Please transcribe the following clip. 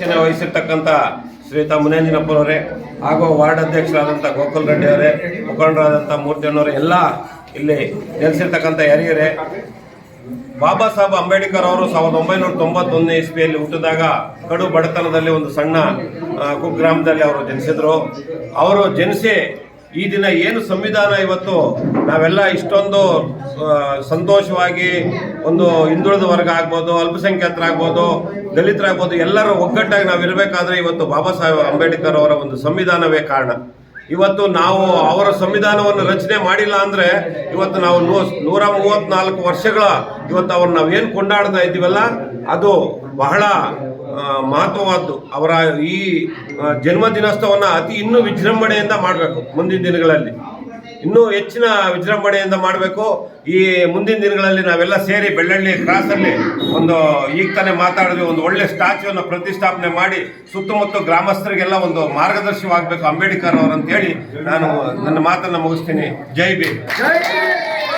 ಅಧ್ಯಕ್ಷತೆ ವಹಿಸಿರ್ತಕ್ಕಂಥ ಶ್ರೀತಾ ಮುನೇಂಜಿನಪ್ಪನವರೇ ಹಾಗೂ ವಾರ್ಡ್ ಅಧ್ಯಕ್ಷರಾದಂಥ ಗೋಕುಲ್ ರೆಡ್ಡಿ ಅವರೇ, ಮುಖಂಡರಾದಂಥ ಮೂರ್ತಿಯಣ್ಣವರೇ ಎಲ್ಲ ಇಲ್ಲಿ ನೆಲೆಸಿರ್ತಕ್ಕಂಥ ಹಿರಿಯರೇ. ಬಾಬಾ ಸಾಹೇಬ್ ಅಂಬೇಡ್ಕರ್ ಅವರು ಸಾವಿರದ ಒಂಬೈನೂರ ತೊಂಬತ್ತೊಂದನೇ ಇಸ್ವಿಯಲ್ಲಿ ಹುಟ್ಟಿದಾಗ ಕಡು ಬಡತನದಲ್ಲಿ ಒಂದು ಸಣ್ಣ ಕುಗ್ರಾಮದಲ್ಲಿ ಅವರು ಜನಿಸಿದರು. ಅವರು ಜನಿಸಿ ಈ ದಿನ ಏನು ಸಂವಿಧಾನ ಇವತ್ತು? ನಾವೆಲ್ಲ ಇಷ್ಟೊಂದು ಸಂತೋಷವಾಗಿ ಒಂದು ಹಿಂದುಳಿದ ವರ್ಗ ಆಗ್ಬೋದು ಅಲ್ಪಸಂಖ್ಯಾತರಾಗ್ಬೋದು ದಲಿತರಾಗ್ಬೋದು, ಎಲ್ಲರೂ ಒಗ್ಗಟ್ಟಾಗಿ ನಾವು ಇರಬೇಕಾದ್ರೆ ಇವತ್ತು ಬಾಬಾ ಸಾಹೇಬ್ ಅಂಬೇಡ್ಕರ್ ಅವರ ಒಂದು ಸಂವಿಧಾನವೇ ಕಾರಣ. ಇವತ್ತು ನಾವು ಅವರ ಸಂವಿಧಾನವನ್ನು ರಚನೆ ಮಾಡಿಲ್ಲ ಅಂದ್ರೆ ಇವತ್ತು ನಾವು ನೂರ ಮೂವತ್ನಾಲ್ಕು ವರ್ಷಗಳ ಇವತ್ತು ಅವ್ರನ್ನ ನಾವೇನು ಕೊಂಡಾಡ್ತಾ ಇದ್ದೀವಲ್ಲ, ಅದು ಬಹಳ ಮಹತ್ವವಾದ್ದು. ಅವರ ಈ ಜನ್ಮ ದಿನೋತ್ಸವನ್ನ ಅತಿ ಇನ್ನೂ ವಿಜೃಂಭಣೆಯಿಂದ ಮಾಡಬೇಕು ಮುಂದಿನ ದಿನಗಳಲ್ಲಿ. ಇನ್ನೂ ಹೆಚ್ಚಿನ ವಿಜೃಂಭಣೆಯಿಂದ ಮಾಡಬೇಕು. ಈ ಮುಂದಿನ ದಿನಗಳಲ್ಲಿ ನಾವೆಲ್ಲ ಸೇರಿ ಬೆಳ್ಳಳ್ಳಿ ಕ್ರಾಸಲ್ಲಿ ಒಂದು ಈಗ ತಾನೇ ಮಾತಾಡಿದ್ವಿ, ಒಂದು ಒಳ್ಳೆ ಸ್ಟ್ಯಾಚ್ಯೂನ ಪ್ರತಿಷ್ಠಾಪನೆ ಮಾಡಿ ಸುತ್ತಮುತ್ತ ಗ್ರಾಮಸ್ಥರಿಗೆಲ್ಲ ಒಂದು ಮಾರ್ಗದರ್ಶಿವಾಗಬೇಕು ಅಂಬೇಡ್ಕರ್ ಅವರು ಅಂತೇಳಿ ನಾನು ನನ್ನ ಮಾತನ್ನು ಮುಗಿಸ್ತೀನಿ. ಜೈ ಭೀಮ್.